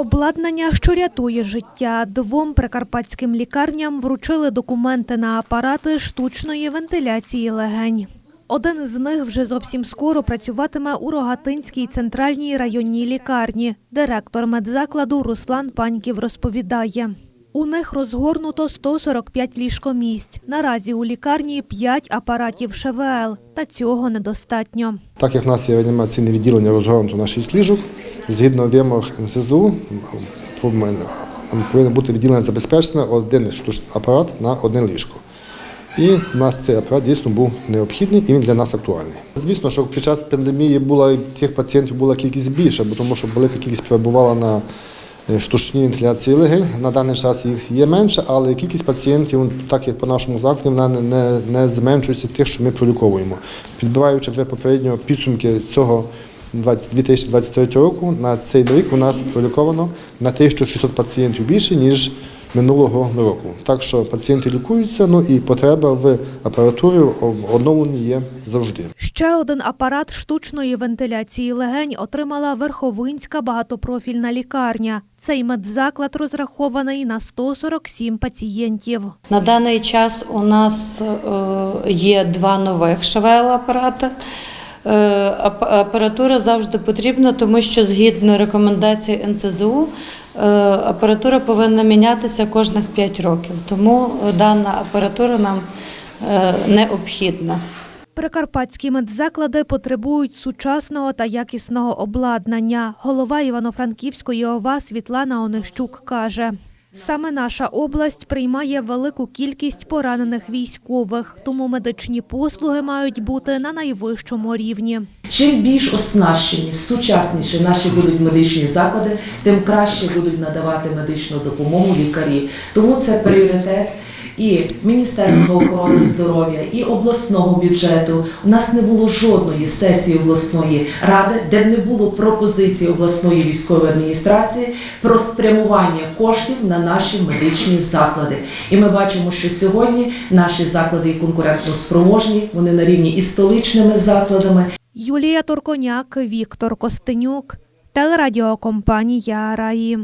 Обладнання, що рятує життя. Двом прикарпатським лікарням вручили документи на апарати штучної вентиляції легень. Один з них вже зовсім скоро працюватиме у Рогатинській центральній районній лікарні. Директор медзакладу Руслан Паньків розповідає. У них розгорнуто 145 ліжкомісць. Наразі у лікарні 5 апаратів ШВЛ, та цього недостатньо. Так як в нас є реанімаційне відділення розгорнуто на 6 ліжок, згідно вимог НСЗУ повинно бути відділення забезпечене один штучний апарат на одне ліжко. І в нас цей апарат дійсно був необхідний і він для нас актуальний. Звісно, що під час пандемії була тих пацієнтів була кількість більша, бо тому що велика кількість перебувала на е, штучній вентиляції легень. На даний час їх є менше, але кількість пацієнтів, так як по нашому закладі, вона не, не, зменшується тих, що ми проліковуємо. Підбираючи вже попередньо підсумки цього 20 2023 року, на цей рік у нас проліковано на 1600 пацієнтів більше, ніж минулого року. Так що пацієнти лікуються, ну і потреба в апаратурі оновленні є завжди. Ще один апарат штучної вентиляції легень отримала Верховинська багатопрофільна лікарня. Цей медзаклад розрахований на 147 пацієнтів. На даний час у нас е, є два нових ШВЛ-апарати. Е, ап- Апаратура завжди потрібна, тому що згідно рекомендацій НЦЗУ е, апаратура повинна мінятися кожних 5 років. Тому е, дана апаратура нам е, необхідна. Прикарпатські медзаклади потребують сучасного та якісного обладнання. Голова Івано-Франківської ОВА Світлана Онищук каже. Саме наша область приймає велику кількість поранених військових, тому медичні послуги мають бути на найвищому рівні. Чим більш оснащені, сучасніші наші будуть медичні заклади, тим краще будуть надавати медичну допомогу лікарі. Тому це пріоритет і Міністерства охорони здоров'я, і обласного бюджету. У нас не було жодної сесії обласної ради, де б не було пропозиції обласної військової адміністрації про спрямування коштів на наші медичні заклади. І ми бачимо, що сьогодні наші заклади є конкурентно спроможні, вони на рівні із столичними закладами. Юлія Торконяк, Віктор Костенюк, телерадіокомпанія Раї.